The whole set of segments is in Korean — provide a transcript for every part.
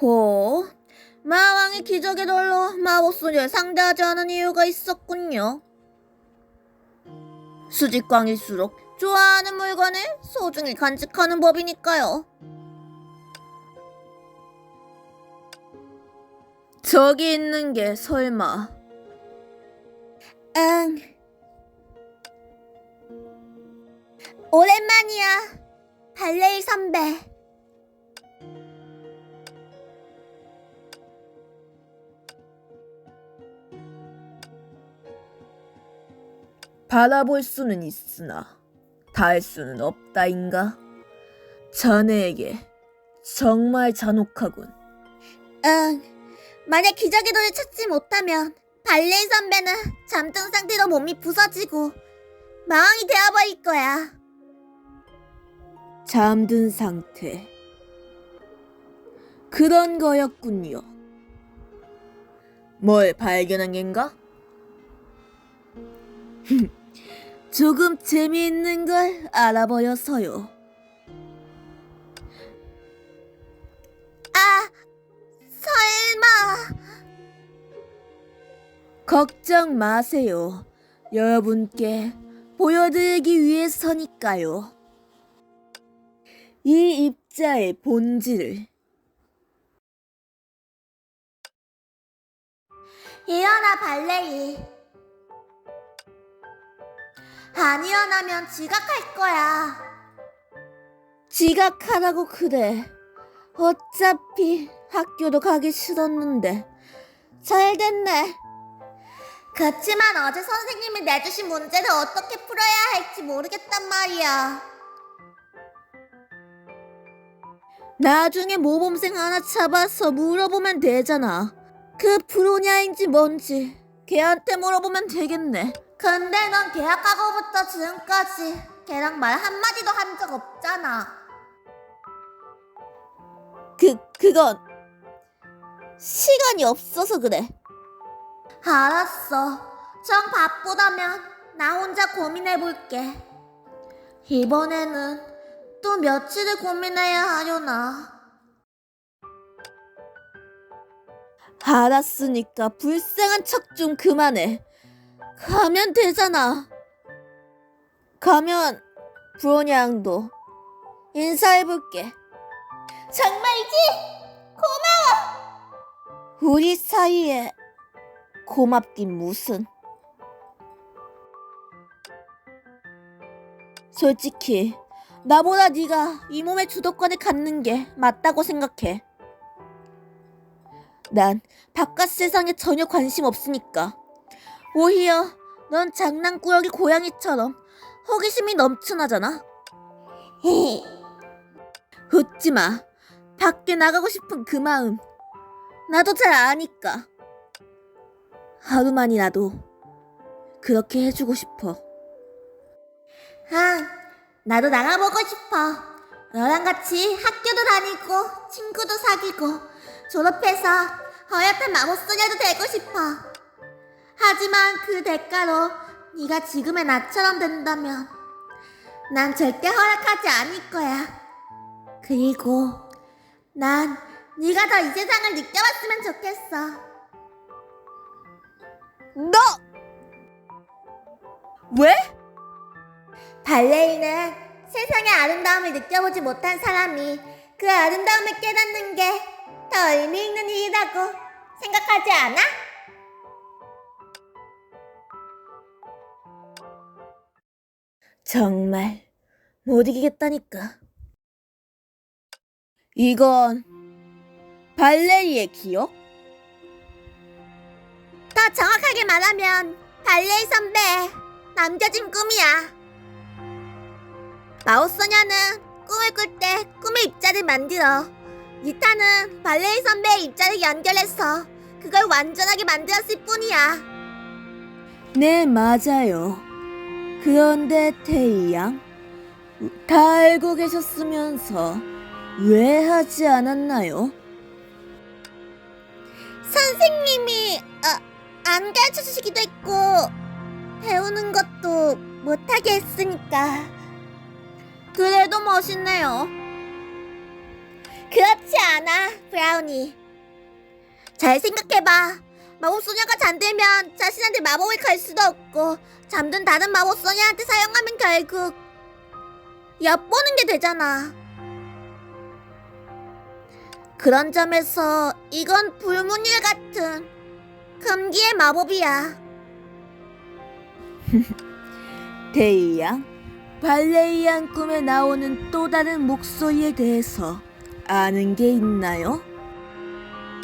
호, 마왕이 기적의 돌로 마법소녀를 상대하지 않은 이유가 있었군요. 수직광일수록 좋아하는 물건을 소중히 간직하는 법이니까요. 저기 있는 게 설마. 응. 오랜만이야. 발레이 선배. 바라볼 수는 있으나 닿을 수는 없다인가? 자네에게 정말 잔혹하군. 응. 만약 기적의 돌을 찾지 못하면 발레이 선배는 잠든 상태로 몸이 부서지고 마왕이 되어버릴 거야. 잠든 상태. 그런 거였군요. 뭘 발견한 겐가? 조금 재미있는 걸 알아보여서요. 아, 설마. 걱정 마세요. 여러분께 보여드리기 위해서니까요. 이 입자의 본질을 일어나 발레이. 안 일어나면 지각할 거야. 지각하라고 그래. 어차피 학교도 가기 싫었는데. 잘 됐네. 그치만 어제 선생님이 내주신 문제를 어떻게 풀어야 할지 모르겠단 말이야. 나중에 모범생 하나 잡아서 물어보면 되잖아. 그 프로냐인지 뭔지 걔한테 물어보면 되겠네. 근데 넌 계약하고부터 지금까지 걔랑 말 한마디도 한 적 없잖아. 그, 그건 시간이 없어서 그래. 알았어. 정 바쁘다면 나 혼자 고민해볼게. 이번에는 또 며칠을 고민해야 하려나. 알았으니까 불쌍한 척 좀 그만해. 가면 되잖아. 가면 브로냐 양도 인사해볼게. 정말이지? 고마워. 우리 사이에 고맙긴 무슨. 솔직히 나보다 네가 이 몸의 주도권을 갖는 게 맞다고 생각해. 난 바깥 세상에 전혀 관심 없으니까. 오히려 넌 장난꾸러기 고양이처럼 호기심이 넘쳐나잖아. 웃지 마. 밖에 나가고 싶은 그 마음. 나도 잘 아니까. 하루만이라도 그렇게 해주고 싶어. 아, 나도 나가보고 싶어. 너랑 같이 학교도 다니고 친구도 사귀고 졸업해서 허약한 마법 소녀도 되고 싶어. 하지만 그 대가로 네가 지금의 나처럼 된다면 난 절대 허락하지 않을 거야. 그리고 난 네가 더 이 세상을 느껴봤으면 좋겠어. 너! 왜? 발레리는 세상의 아름다움을 느껴보지 못한 사람이 그 아름다움을 깨닫는 게 더 의미 있는 일이라고 생각하지 않아? 정말 못 이기겠다니까. 이건 발레리의 기억? 더 정확하게 말하면 발레리 선배 남겨진 꿈이야. 마우소녀는 꿈을 꿀 때 꿈의 입자를 만들어 니타는 발레리 선배의 입자를 연결해서 그걸 완전하게 만들었을 뿐이야. 네, 맞아요. 그런데 태희 양, 다 알고 계셨으면서 왜 하지 않았나요? 선생님이 아, 안 가르쳐 주시기도 했고 배우는 것도 못하게 했으니까 그래도 멋있네요. 그렇지 않아, 브라우니. 잘 생각해봐. 마법소녀가 잠들면 자신한테 마법을 걸 수도 없고 잠든 다른 마법소녀한테 사용하면 결국 엿보는 게 되잖아. 그런 점에서 이건 불문율 같은 금기의 마법이야. 데이양, 발레이안 꿈에 나오는 또 다른 목소리에 대해서 아는 게 있나요?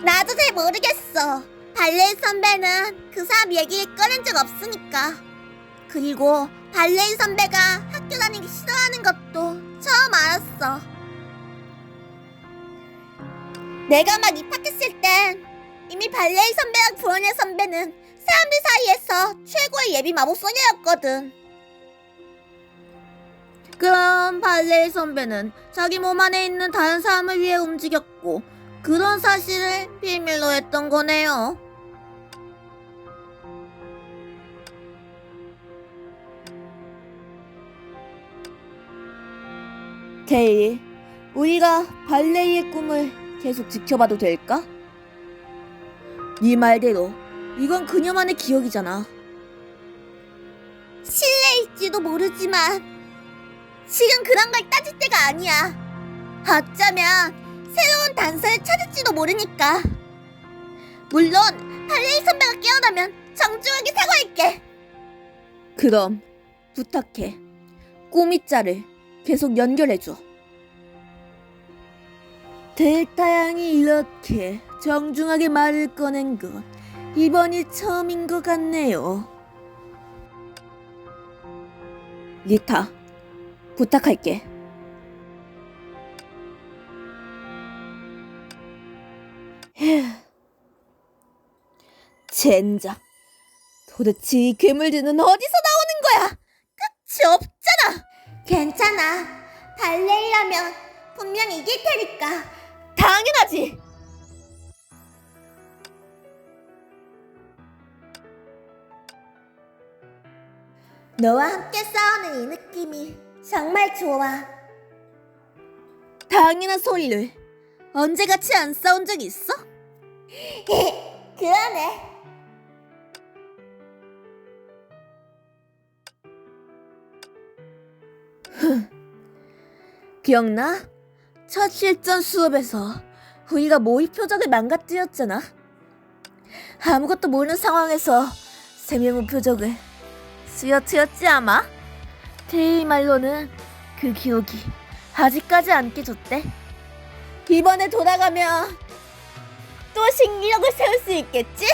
나도 잘 모르겠어. 발레 선배는 그 사람 얘기를 꺼낸 적 없으니까. 그리고 발레 선배가 학교 다니기 싫어하는 것도 처음 알았어. 내가 막 입학했을 땐 이미 발레 선배랑 브로냐 선배는 사람들 사이에서 최고의 예비 마법 소녀였거든. 그럼 발레 선배는 자기 몸 안에 있는 다른 사람을 위해 움직였고 그런 사실을 비밀로 했던 거네요. 데이, 우리가 발레이의 꿈을 계속 지켜봐도 될까? 네 말대로 이건 그녀만의 기억이잖아. 실례일지도 모르지만 지금 그런 걸 따질 때가 아니야. 어쩌면 새로운 단서를 찾을지도 모르니까. 물론 발레이 선배가 깨어나면 정중하게 사과할게. 그럼 부탁해. 꾸미자를 계속 연결해줘. 델타양이 이렇게 정중하게 말을 꺼낸 건 이번이 처음인 것 같네요. 리타, 부탁할게. 휴. 젠장. 도대체 이 괴물들은 어디서 나오는 거야? 끝이 없잖아. 괜찮아. 발레이라면 분명 이길 테니까. 당연하지. 너와 함께 싸우는 이 느낌이 정말 좋아. 당연한 소리를 언제 같이 안 싸운 적 있어? 그러네. 기억나? 첫 실전 수업에서 우리가 모의 표적을 망가뜨렸잖아. 아무것도 모르는 상황에서 세 명의 표적을 쓰여트렸지 아마? 테이 말로는 그 기억이 아직까지 안 깨졌대. 이번에 돌아가면 또 신기력을 세울 수 있겠지?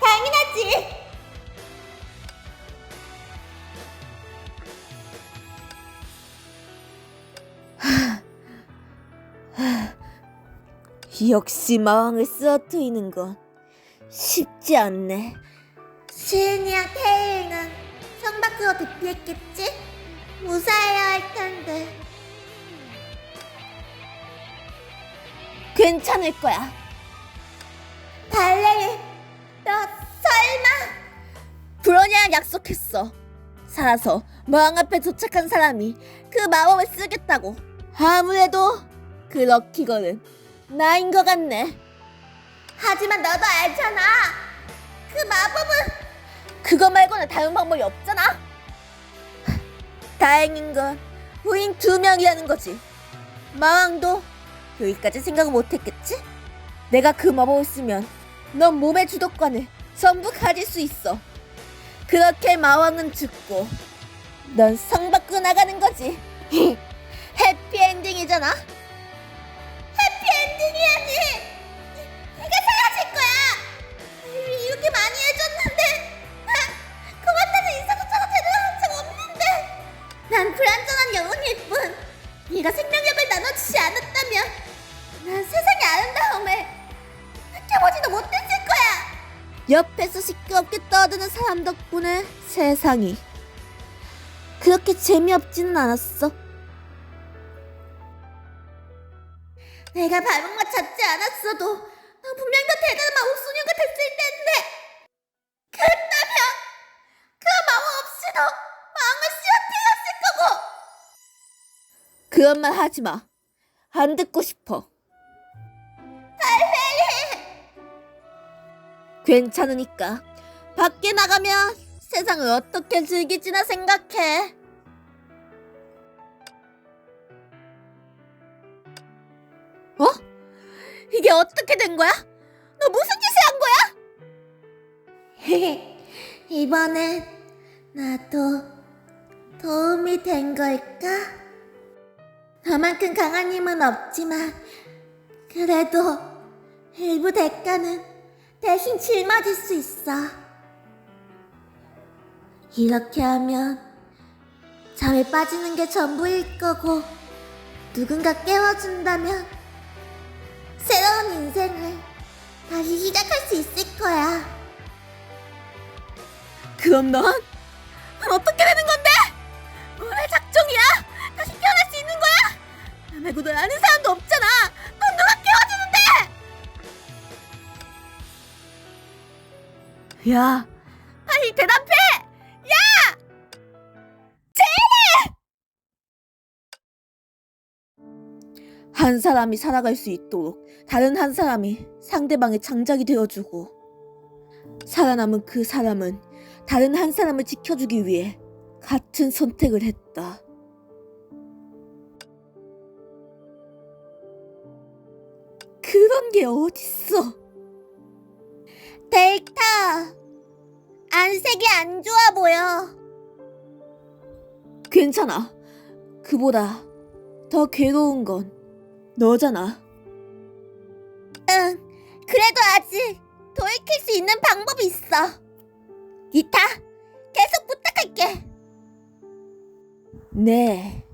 당연하지. 역시 마왕을 쓰러뜨리는 건 쉽지 않네. 시은이랑 태일이는 성 밖으로 대피했겠지? 무사해야 할 텐데. 괜찮을 거야. 발레리, 너 설마? 브로니아랑 약속했어. 살아서 마왕 앞에 도착한 사람이 그 마법을 쓰겠다고. 아무래도 그 럭키거는 나인 것 같네. 하지만 너도 알잖아. 그 마법은 그거 말고는 다른 방법이 없잖아. 다행인 건 우린 두 명이라는 거지. 마왕도 여기까지 생각 못했겠지? 내가 그 마법을 쓰면 넌 몸의 주도권을 전부 가질 수 있어. 그렇게 마왕은 죽고 넌 성 밖으로 나가는 거지. 해피엔딩이잖아. 해피엔딩 이야지. 네가 사라질 거야. 이렇게 많이 해줬는데 아, 고맙다는 인사조차도 제대로 한적 없는데. 난 불완전한 영혼일 뿐. 네가 생명력을 나눠주지 않았다면 난 세상의 아름다움을 느껴보지도 못했을 거야. 옆에서 시끄럽게 떠드는 사람 덕분에 세상이 그렇게 재미없지는 않았어. 내가 발목만 잡지 않았어도 난 분명 더 대단한 마법소녀가 됐을 텐데 그랬다면 그 마법 없이도 마음을 쓰러뜨렸을 거고 그런 말 하지 마. 안 듣고 싶어. 괜찮으니까 밖에 나가면 세상을 어떻게 즐기지나 생각해. 이게 어떻게 된 거야? 너 무슨 짓을 한 거야? 이번엔 나도 도움이 된 걸까? 너만큼 강한 힘은 없지만 그래도 일부 대가는 대신 짊어질 수 있어. 이렇게 하면 잠에 빠지는 게 전부일 거고 누군가 깨워준다면 새로운 인생을 다시 시작할 수 있을 거야. 그럼 넌 어떻게 되는 건데? 왜 작정이야? 다시 태어날 수 있는 거야? 나 말고 널 아는 사람도 없잖아. 넌 누가 깨워주는데? 야, 한 사람이 살아갈 수 있도록 다른 한 사람이 상대방의 장작이 되어주고 살아남은 그 사람은 다른 한 사람을 지켜주기 위해 같은 선택을 했다. 그런 게 어딨어? 데이터 안색이 안 좋아 보여. 괜찮아. 그보다 더 괴로운 건 너잖아. 응, 그래도 아직 돌이킬 수 있는 방법이 있어. 이타, 계속 부탁할게. 네.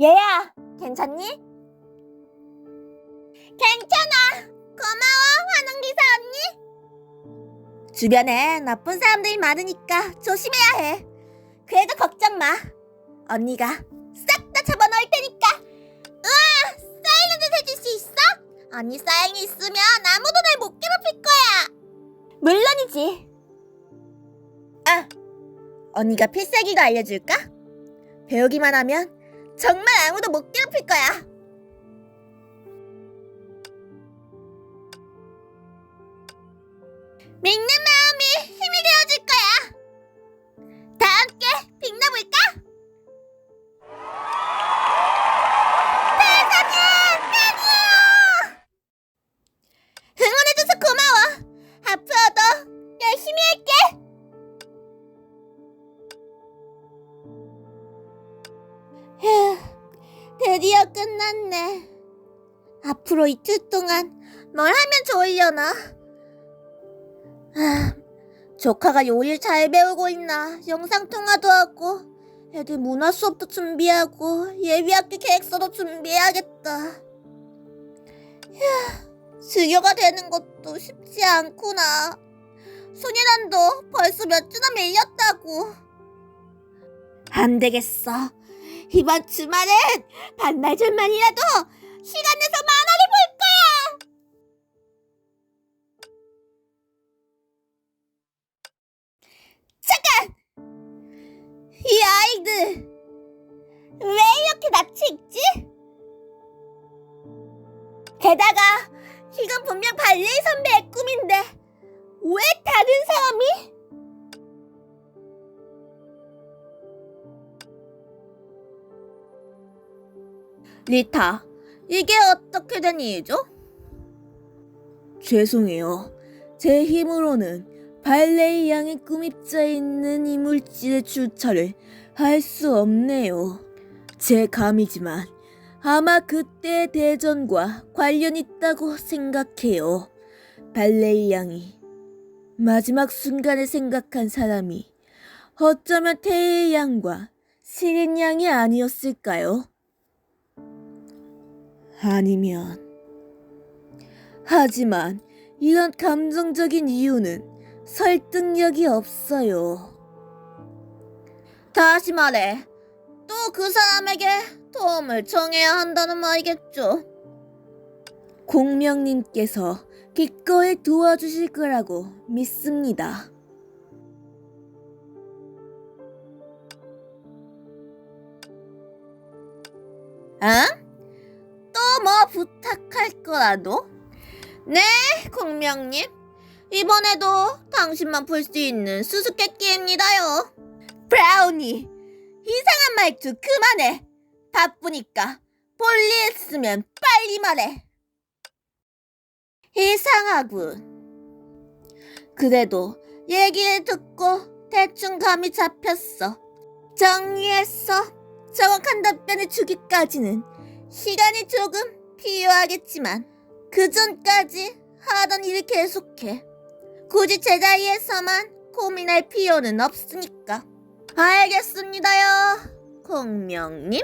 얘야, 괜찮니? 괜찮아. 고마워, 환웅기사 언니. 주변에 나쁜 사람들이 많으니까 조심해야 해. 그래도 걱정 마. 언니가 싹 다 잡아놓을 테니까. 우와, 사일런트 해줄 수 있어? 언니 사인이 있으면 아무도 날 못 괴롭힐 거야. 물론이지. 아, 언니가 필살기가 알려줄까? 배우기만 하면 정말 아무도 못 괴롭힐 거야. 믿는 마음이 힘이 되어줄 거야. 드디어 끝났네. 앞으로 이틀 동안 뭘 하면 좋으려나? 아, 조카가 요리를 잘 배우고 있나 영상 통화도 하고 애들 문화 수업도 준비하고 예비학기 계획서도 준비해야겠다. 휴, 수료가 되는 것도 쉽지 않구나. 소녀단도 벌써 몇 주나 밀렸다고. 안 되겠어. 이번 주말엔 반나절만이라도 시간 내서 만화를 볼 거야. 잠깐! 이 아이들 왜 이렇게 낯이 익지? 게다가 이건 분명 발레 선배의 꿈인데 왜 다른 사람이? 리타, 이게 어떻게 된 일이죠? 죄송해요. 제 힘으로는 발레이 양의 꿈입자에 있는 이물질의 출처를 알수 없네요. 제 감이지만 아마 그때 대전과 관련 있다고 생각해요. 발레이 양이 마지막 순간에 생각한 사람이 어쩌면 태의 양과 시린 양이 아니었을까요? 아니면 하지만 이런 감정적인 이유는 설득력이 없어요. 다시 말해. 또 그 사람에게 도움을 청해야 한다는 말이겠죠. 공명님께서 기꺼이 도와주실 거라고 믿습니다. 응? 또뭐 부탁할 거라도? 네, 공명님. 이번에도 당신만 풀 수 있는 수수께끼입니다요. 브라우니, 이상한 말투 그만해. 바쁘니까 볼일 있으면 빨리 말해. 이상하군. 그래도 얘기를 듣고 대충 감이 잡혔어. 정리했어. 정확한 답변을 주기까지는 시간이 조금 필요하겠지만 그 전까지 하던 일을 계속해. 굳이 제자리에서만 고민할 필요는 없으니까. 알겠습니다요, 공명님.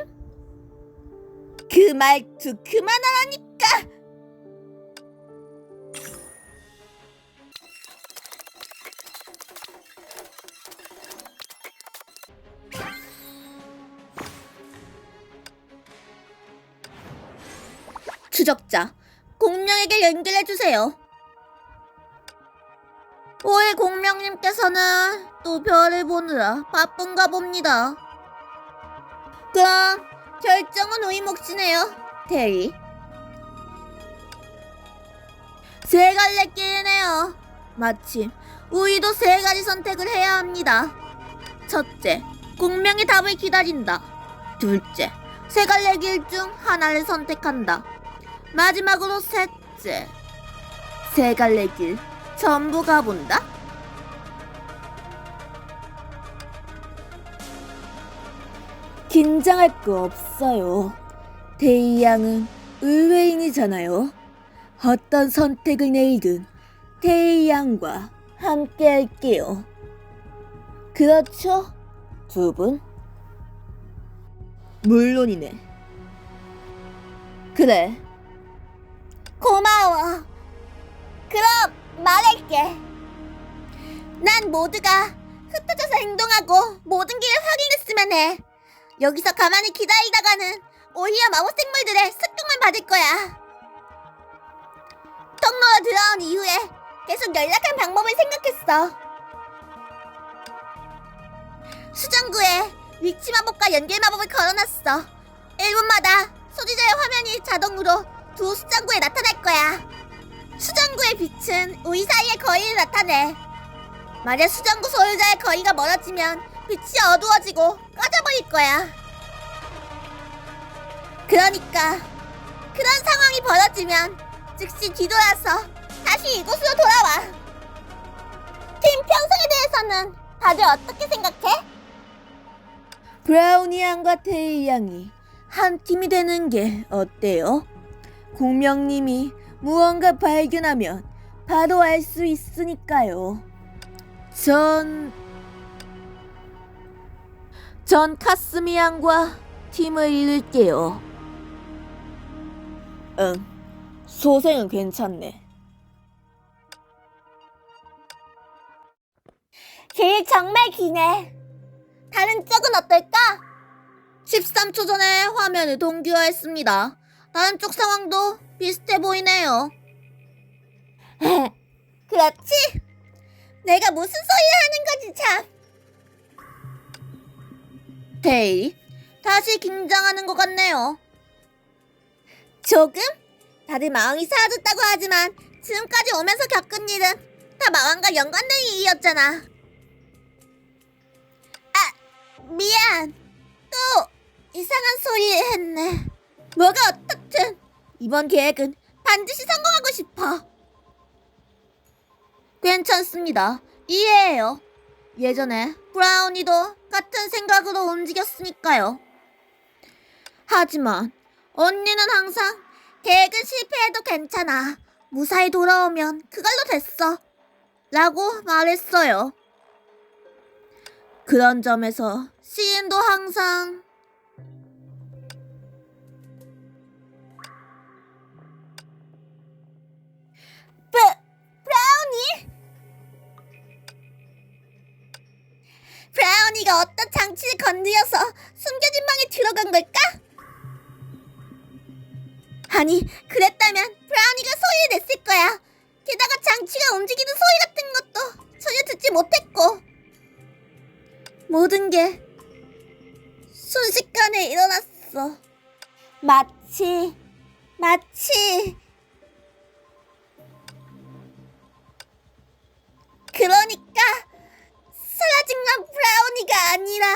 그 말투 그만하라니까. 추적자, 공명에게 연결해 주세요. 오해 공명님께서는 또 별을 보느라 바쁜가 봅니다. 그럼 결정은 우이 몫이네요, 대리. 세 갈래 길이네요. 마침 우이도 세 가지 선택을 해야 합니다. 첫째, 공명의 답을 기다린다. 둘째, 세 갈래 길 중 하나를 선택한다. 마지막으로 셋째, 세 갈래 길 전부 가본다. 긴장할 거 없어요. 대희 양은 의외인이잖아요. 어떤 선택을 내리든 대희 양과 함께 할게요. 그렇죠? 두 분? 물론이네. 그래. 고마워. 그럼 말할게. 난 모두가 흩어져서 행동하고 모든 길을 확인했으면 해. 여기서 가만히 기다리다가는 오히려 마법 생물들의 습격만 받을 거야. 통로로 들어온 이후에 계속 연락할 방법을 생각했어. 수정구에 위치 마법과 연결 마법을 걸어놨어. 1분마다 소지자의 화면이 자동으로 두 수정구에 나타날 거야. 수정구의 빛은 우리 사이의 거리를 나타내. 만약 수정구 소유자의 거리가 멀어지면 빛이 어두워지고 꺼져버릴 거야. 그러니까 그런 상황이 벌어지면 즉시 뒤돌아서 다시 이곳으로 돌아와. 팀 평성에 대해서는 다들 어떻게 생각해? 브라우니 양과 테이 양이 한 팀이 되는 게 어때요? 공명님이 무언가 발견하면 바로 알 수 있으니까요. 전... 전 카스미 양과 팀을 이룰게요. 응, 소생은 괜찮네. 길 정말 기네. 다른 쪽은 어떨까? 13초 전에 화면을 동기화했습니다. 다른 쪽 상황도 비슷해 보이네요. 그렇지? 내가 무슨 소리를 하는 거지 참. 데이, 다시 긴장하는 것 같네요. 조금? 다들 마왕이 사라졌다고 하지만 지금까지 오면서 겪은 일은 다 마왕과 연관된 일이었잖아. 아, 미안. 또 이상한 소리를 했네. 뭐가 어떻든 이번 계획은 반드시 성공하고 싶어. 괜찮습니다. 이해해요. 예전에 브라우니도 같은 생각으로 움직였으니까요. 하지만 언니는 항상 계획은 실패해도 괜찮아. 무사히 돌아오면 그걸로 됐어. 라고 말했어요. 그런 점에서 시인도 항상 브라우니가 어떤 장치를 건드려서 숨겨진 방에 들어간 걸까? 아니, 그랬다면 브라우니가 소리를 냈을 거야. 게다가 장치가 움직이는 소리 같은 것도 전혀 듣지 못했고. 모든 게 순식간에 일어났어. 마치, 마치. 그러니까 사라진 건 브라우니가 아니라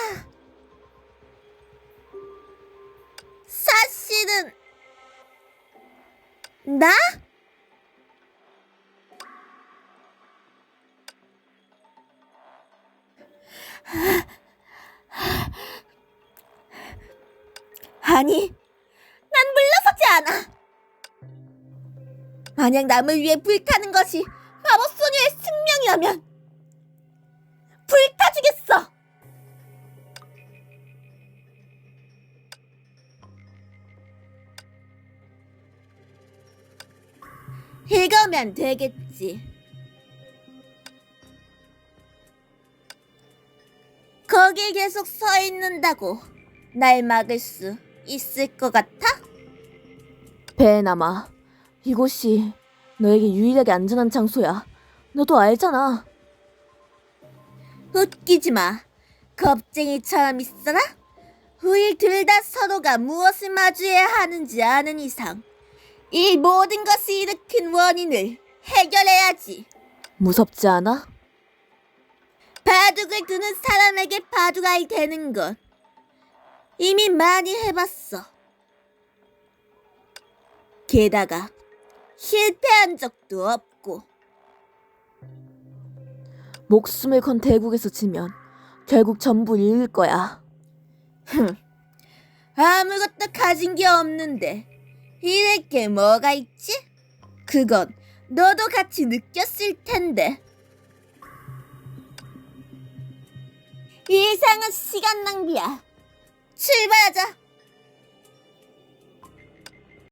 사실은 나? 아니, 난 물러서지 않아. 만약 남을 위해 불타는 것이 마법 소녀의 숙명이라면 불타 주겠어. 이거면 되겠지. 거기 계속 서 있는다고 날 막을 수 있을 것 같아? 배나마, 이곳이 너에게 유일하게 안전한 장소야. 너도 알잖아. 웃기지 마. 겁쟁이처럼 있어라. 우리 둘 다 서로가 무엇을 마주해야 하는지 아는 이상 이 모든 것을 일으킨 원인을 해결해야지. 무섭지 않아? 바둑을 두는 사람에게 바둑알이 되는 것 이미 많이 해봤어. 게다가 실패한 적도 없고 목숨을 건 대국에서 지면 결국 전부 잃을 거야. 아무것도 가진 게 없는데 잃을 게 뭐가 있지? 그건 너도 같이 느꼈을 텐데. 이상한 시간 낭비야. 출발하자.